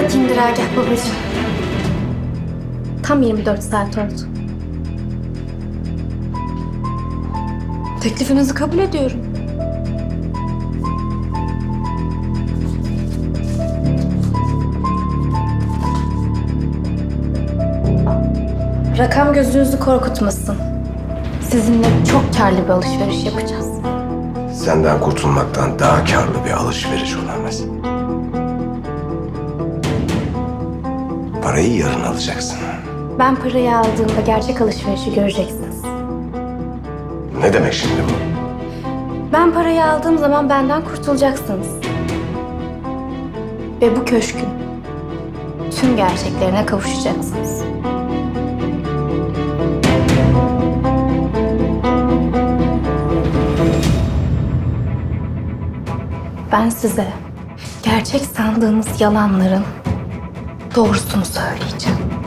Uzatayım Diragah babacığım. Tam 24 saat oldu. Teklifinizi kabul ediyorum. Rakam gözünüzü korkutmasın. Sizinle çok karlı bir alışveriş yapacağız. Senden kurtulmaktan daha karlı bir alışveriş olamaz. Parayı yarın alacaksın. Ben parayı aldığımda gerçek alışverişi göreceksiniz. Ne demek şimdi bu? Ben parayı aldığım zaman benden kurtulacaksınız. Ve bu köşkün tüm gerçeklerine kavuşacaksınız. Ben size gerçek sandığınız yalanların doğrusunu söyleyeceğim.